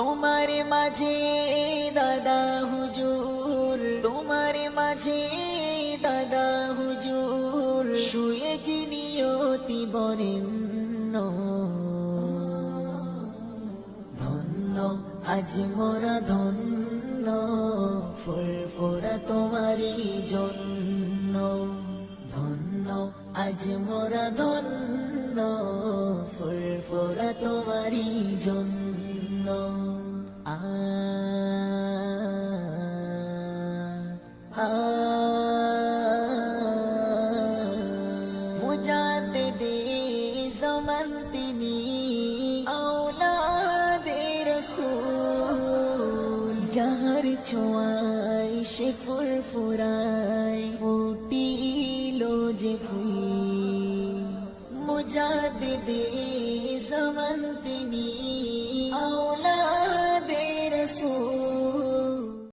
তোমার মাঝে দাদা হুজুর, তোমার মাঝে দাদা হুজুর, শুয়ে জিনিয়তি বরেণ্য। ধন্য, আজ মোরা ধন্য, ফুরফুরা তোমারই জন্য। ধন্য, আজ মোরা ধন্য, ফুরফুরা তোমারই জন্য। দে জমান তিনি আওলাদে রসুল। যাহার ছোঁয়ায় সে ফুরফুরায় ফুটিল যে ফুল। মুজাদে দে